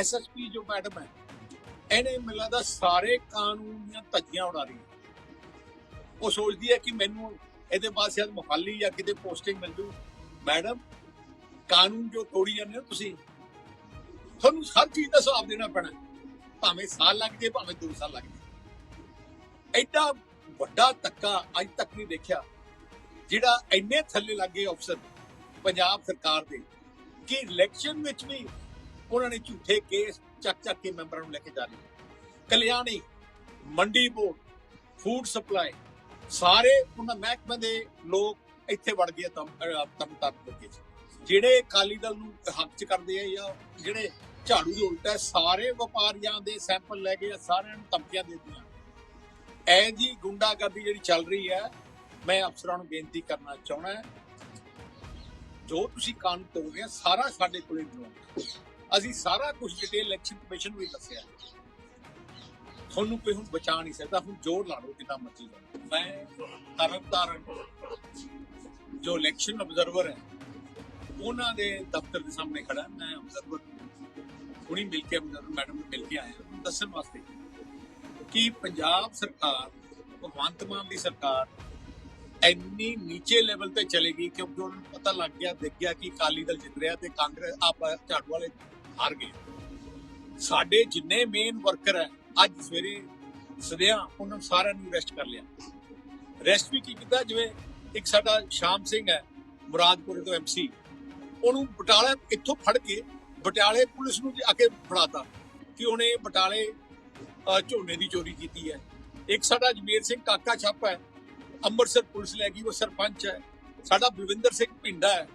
SSP ਜੋ madam ਹੈ, ਇਹਨੇ ਮੈਨੂੰ ਲੱਗਦਾ ਸਾਰੇ ਕਾਨੂੰਨ ਦੀਆਂ ਧੱਜੀਆਂ ਉਡਾ ਰਹੀ ਉਹ ਸੋਚਦੀ ਹੈ ਕਿ ਮੈਨੂੰ ਇਹਦੇ ਬਾਅਦ ਸ਼ਾਇਦ ਮੁਹਾਲੀ ਜਾਂ ਕਿਤੇ ਪੋਸਟਿੰਗ ਮਿਲ ਜੂ। ਮੈਡਮ, ਕਾਨੂੰਨ ਜੋ ਤੋੜੀ ਜਾਂਦੇ ਹੋ ਤੁਸੀਂ, ਤੁਹਾਨੂੰ ਹਰ ਚੀਜ਼ ਦਾ ਹਿਸਾਬ ਦੇਣਾ ਪੈਣਾ। ਭਾਵੇਂ ਸਾਲ ਲੱਗ ਜੇ ਭਾਵੇਂ 2 ਸਾਲ ਲੱਗ ਜੇ ਐਡਾ ਵੱਡਾ ਧੱਕਾ ਅੱਜ ਤੱਕ ਨਹੀਂ ਦੇਖਿਆ, ਜਿਹੜਾ ਇੰਨੇ ਥੱਲੇ ਲੱਗੇ ਅਫਸਰ ਪੰਜਾਬ ਸਰਕਾਰ ਦੇ, ਕਿ ਇਲੈਕਸ਼ਨ ਵਿੱਚ ਵੀ ਉਹਨਾਂ ਨੇ ਝੂਠੇ ਕੇਸ ਚੱਕ ਚੱਕ ਕੇ ਮੈਂਬਰਾਂ ਨੂੰ ਲੈ ਕੇ ਜਾ ਰਹੇ ਕਲਿਆਣੀ ਮੰਡੀ ਬੋਰਡ ਫੂਡ ਸਪਲਾਈ ਸਾਰੇ ਉਹਨਾਂ ਮਹਿਕਮੇ ਦੇ ਲੋਕ ਇੱਥੇ ਵੜ ਗਏ ਤਮ ਤਮ ਤੱਕ ਦੇ ਜਿਹੜੇ ਅਕਾਲੀ ਦਲ ਨੂੰ ਹੱਕ ਚ ਕਰਦੇ ਆ ਜਾਂ ਜਿਹੜੇ ਝਾੜੂ ਦੇ ਉਲਟਾ ਸਾਰੇ ਵਪਾਰੀਆਂ ਦੇ ਸੈਂਪਲ ਲੈ ਕੇ ਆ, ਸਾਰਿਆਂ ਨੂੰ ਧਮਕੀਆਂ ਦੇ ਦਿੱਤੀਆਂ। ਐ ਜੀ ਗੁੰਡਾਗਰਦੀ ਜਿਹੜੀ ਚੱਲ ਰਹੀ ਹੈ ਮੈਂ ਅਫਸਰਾਂ ਨੂੰ ਬੇਨਤੀ ਕਰਨਾ ਚਾਹਣਾ ਜੋ ਤੁਸੀਂ ਕੰਨ ਤੋੜਦੇ ਆ ਸਾਰਾ ਸਾਡੇ ਕੋਲੇ ਮਿਲੋ ਅਸੀਂ ਸਾਰਾ ਕੁਝ ਡਿਟੇਲ ਇਲੈਕਸ਼ਨ ਕਮਿਸ਼ਨ ਨੂੰ ਵੀ ਦੱਸਿਆ ਤੁਹਾਨੂੰ ਕੋਈ ਹੁਣ ਬਚਾ ਨਹੀਂ ਸਕਦਾ, ਹੁਣ ਜ਼ੋਰ ਲਾ ਲਓ ਜਿੰਨਾ ਮਰਜ਼ੀ ਲਾ ਮੈਂ ਤਰਨਤਾਰਨ ਜੋ ਇਲੈਕਸ਼ਨ ਅਬਜ਼ਰਵਰ ਹੈ, ਉਹਨਾਂ ਦੇ ਦਫ਼ਤਰ ਦੇ ਸਾਹਮਣੇ ਖੜਾ ਮੈਂ ਅਬਜ਼ਰਵਰ ਹੁਣੀ ਮਿਲ ਕੇ ਅਬਜ਼ਰਵਰ ਮੈਡਮ ਨੂੰ ਮਿਲ ਕੇ ਆਇਆ ਦੱਸਣ ਵਾਸਤੇ ਕਿ ਪੰਜਾਬ ਸਰਕਾਰ, ਭਗਵੰਤ ਮਾਨ ਦੀ ਸਰਕਾਰ ਇੰਨੀ ਨੀਚੇ ਲੈਵਲ ਤੇ ਚਲੇਗੀ ਕਿਉਂਕਿ ਉਹਨਾਂ ਨੂੰ ਪਤਾ ਲੱਗ ਗਿਆ, ਦੇਖ ਗਿਆ ਕਿ ਅਕਾਲੀ ਦਲ ਜਿੱਤ ਰਿਹਾ ਤੇ ਕਾਂਗਰਸ, ਆਪ ਝਾੜੂ ਵਾਲੇ ਹਾਰ ਗਏ। ਸਾਡੇ ਜਿੰਨੇ ਮੇਨ ਵਰਕਰ ਹੈ, ਅੱਜ ਸਵੇਰੇ ਸਦਿਆਂ ਉਹਨਾਂ ਨੂੰ ਸਾਰਿਆਂ ਨੂੰ ਅਰੈਸਟ ਕਰ ਲਿਆ। ਅਰੈਸਟ ਵੀ ਕੀ ਕੀਤਾ? ਜਿਵੇਂ ਇੱਕ ਸਾਡਾ ਸ਼ਾਮ ਸਿੰਘ ਹੈ, ਮੁਰਾਦਪੁਰ ਤੋਂ ਐਮਸੀ ਉਹਨੂੰ ਬਟਾਲਾ ਇੱਥੋਂ ਫੜ ਕੇ ਬਟਾਲੇ ਪੁਲਿਸ ਨੂੰ ਜਾ ਕੇ ਫੜਾਤਾ ਕਿ ਉਹਨੇ ਬਟਾਲੇ ਝੋਨੇ ਦੀ ਚੋਰੀ ਕੀਤੀ ਹੈ। ਇੱਕ ਸਾਡਾ ਜਮੀਰ ਸਿੰਘ ਕਾਕਾ ਛੱਪ ਹੈ, ਅੰਮ੍ਰਿਤਸਰ ਪੁਲਿਸ ਲੈ ਗਈ, ਉਹ ਸਰਪੰਚ ਹੈ। ਸਾਡਾ ਬਲਵਿੰਦਰ ਸਿੰਘ ਪਿੰਡਾ ਹੈ,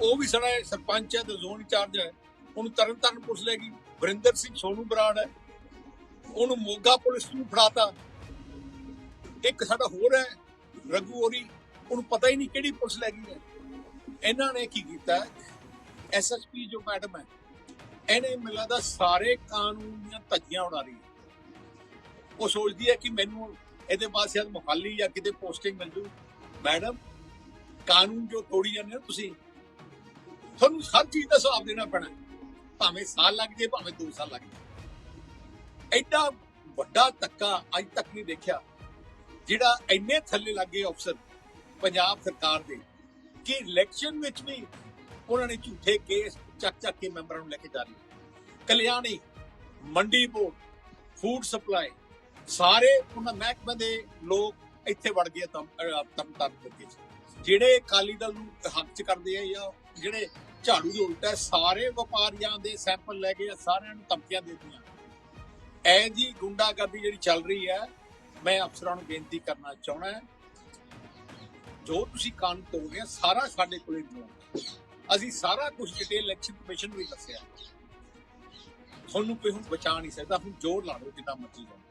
ਉਹ ਵੀ ਸਾਡਾ ਸਰਪੰਚ ਹੈ ਤੇ ਜ਼ੋਨ ਇੰਚਾਰਜ ਹੈ। ਉਹਨੂੰ ਤਰਨਤਾਰਨ ਪੁਲਿਸ ਲੈ ਗਈ। ਵਰਿੰਦਰ ਸਿੰਘ ਸੋਨੂ ਬਰਾੜ ਹੈ। ਉਹਨੂੰ ਮੋਗਾ ਪੁਲਿਸ ਨੂੰ ਫੜਾਤਾ। ਇੱਕ ਸਾਡਾ ਹੋਰ ਹੈ, ਰਘੂ ਹੋਰੀ। ਉਹਨੂੰ ਪਤਾ ਹੀ ਨਹੀਂ ਕਿਹੜੀ ਪੁਲਿਸ ਲੈ ਗਈ ਹੈ। ਇਹਨਾਂ ਨੇ ਕੀ ਕੀਤਾ? ਐਸਐਸਪੀ ਜੋ ਮੈਡਮ ਹੈ, ਇਹਨੇ ਮਿਲਦਾ ਸਾਰੇ ਕਾਨੂੰਨ ਦੀਆਂ ਧੱਜੀਆਂ ਉਡਾ ਰਹੀ ਉਹ ਸੋਚਦੀ ਹੈ ਕਿ ਮੈਨੂੰ ਇਹਦੇ ਬਾਅਦ ਸ਼ਾਇਦ ਮੁਹਾਲੀ ਜਾਂ ਕਿਤੇ ਪੋਸਟਿੰਗ ਮਿਲ ਜੂ। ਮੈਡਮ, ਕਾਨੂੰਨ ਜੋ ਤੋੜੀ ਜਾਂਦੇ ਹੋ ਤੁਸੀਂ, ਤੁਹਾਨੂੰ ਹਰ ਚੀਜ਼ ਦਾ ਹਿਸਾਬ ਦੇਣਾ ਪੈਣਾ ਭਾਵੇਂ ਸਾਲ ਲੱਗ ਜੇ ਭਾਵੇਂ 2 ਸਾਲ ਲੱਗ ਜੇ ਐਡਾ ਵੱਡਾ ਧੱਕਾ ਅੱਜ ਤੱਕ ਨਹੀਂ ਦੇਖਿਆ, ਜਿਹੜਾ ਇੰਨੇ ਥੱਲੇ ਲੱਗੇ ਅਫਸਰ ਪੰਜਾਬ ਸਰਕਾਰ ਦੇ, ਕਿ ਇਲੈਕਸ਼ਨ ਵਿੱਚ ਵੀ ਉਹਨਾਂ ਨੇ ਝੂਠੇ ਕੇਸ ਚੱਕ ਚੱਕ ਕੇ ਮੈਂਬਰਾਂ ਨੂੰ ਲੈ ਕੇ ਜਾ ਰਹੇ ਕਲਿਆਣੀ, ਮੰਡੀ ਬੋਰਡ ਫੂਡ ਸਪਲਾਈ ਸਾਰੇ ਉਹਨਾਂ ਮਹਿਕਮੇ ਦੇ ਲੋਕ ਇੱਥੇ ਵੜ ਗਏ ਤਮ ਤਮ ਤੱਕ ਦੇ ਜਿਹੜੇ ਅਕਾਲੀ ਦਲ ਨੂੰ ਹੱਕ ਚ ਕਰਦੇ ਆ ਜਾਂ ਜਿਹੜੇ ਝਾੜੂ ਦੇ ਉਲਟਾ ਸਾਰੇ ਵਪਾਰੀਆਂ ਦੇ ਸੈਂਪਲ ਲੈ ਕੇ ਸਾਰਿਆਂ ਨੂੰ ਧਮਕੀਆਂ ਦੇ ਦਿੱਤੀਆਂ ਐ ਜੀ ਗੁੰਡਾਗਰਦੀ ਜਿਹੜੀ ਚੱਲ ਰਹੀ ਹੈ, ਮੈਂ ਅਫਸਰਾਂ ਨੂੰ ਬੇਨਤੀ ਕਰਨਾ ਚਾਹਣਾ ਹੈ, ਜੋ ਤੁਸੀਂ ਕਾਨੂੰਨ ਤੋੜਦੇ ਆ, ਸਾਰਾ ਸਾਡੇ ਕੋਲੇ ਮਿਲੋ ਅਸੀਂ ਸਾਰਾ ਕੁਝ ਡਿਟੇਲ ਇਲੈਕਸ਼ਨ ਕਮਿਸ਼ਨ ਵੀ ਦੱਸਿਆ। ਤੁਹਾਨੂੰ ਕੋਈ ਹੁਣ ਬਚਾ ਨਹੀਂ ਸਕਦਾ, ਹੁਣ ਜ਼ੋਰ ਲਾ ਲਓ ਜਿੰਨਾ ਮਰਜ਼ੀ ਲਾਓ